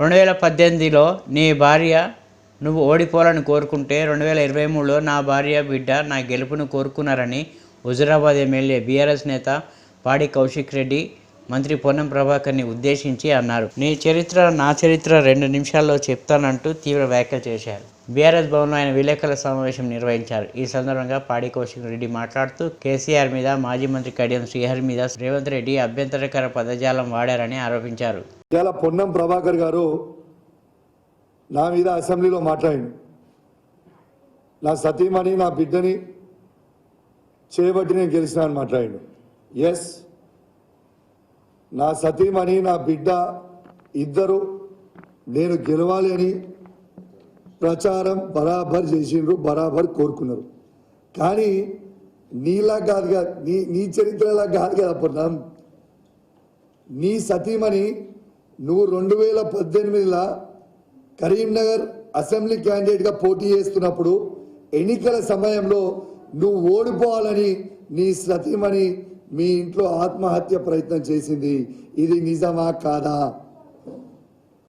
రెండు వేల పద్దెనిమిదిలో నీ భార్య నువ్వు ఓడిపోవాలని కోరుకుంటే రెండు వేల ఇరవై మూడులో నా భార్య బిడ్డ నా గెలుపును కోరుకున్నారని హుజురాబాద్ ఎమ్మెల్యే బీఆర్ఎస్ నేత పాడి కౌశిక్ రెడ్డి మంత్రి పొన్నం ప్రభాకర్ని ఉద్దేశించి అన్నారు. నీ చరిత్ర నా చరిత్ర రెండు నిమిషాల్లో చెప్తానంటూ తీవ్ర వ్యాఖ్యలు చేశారు. బీఆర్ఎస్ భవన్లో ఆయన విలేకరుల సమావేశం నిర్వహించారు. ఈ సందర్భంగా పాడి కౌశిక్ రెడ్డి మాట్లాడుతూ కేసీఆర్ మీద మాజీ మంత్రి కడియం శ్రీహరి మీద రేవంత్ రెడ్డి అభ్యంతరకర పదజాలం వాడారని ఆరోపించారు. ఇలా పొన్నం ప్రభాకర్ గారు నా మీద అసెంబ్లీలో మాట్లాడింది నా సతీమణి నా బిడ్డని చేయబట్టి నేను గెలిచిన అని మాట్లాడిండు. ఎస్ నా సతీమణి నా బిడ్డ ఇద్దరు నేను గెలవాలి అని ప్రచారం బరాబర్ చేసిండ్రు బరాబర్ కోరుకున్నారు. కానీ నీలా కాదు కదా నీ నీ చరిత్రలా కాదు కదా అప్పుడు నీ సతీమణి నువ్వు రెండు వేల పద్దెనిమిదిలో కరీంనగర్ అసెంబ్లీ క్యాండిడేట్గా పోటీ చేస్తున్నప్పుడు ఎన్నికల సమయంలో నువ్వు ఓడిపోవాలని నీ సతీమణి మీ ఇంట్లో ఆత్మహత్య ప్రయత్నం చేసింది. ఇది నిజమా కాదా?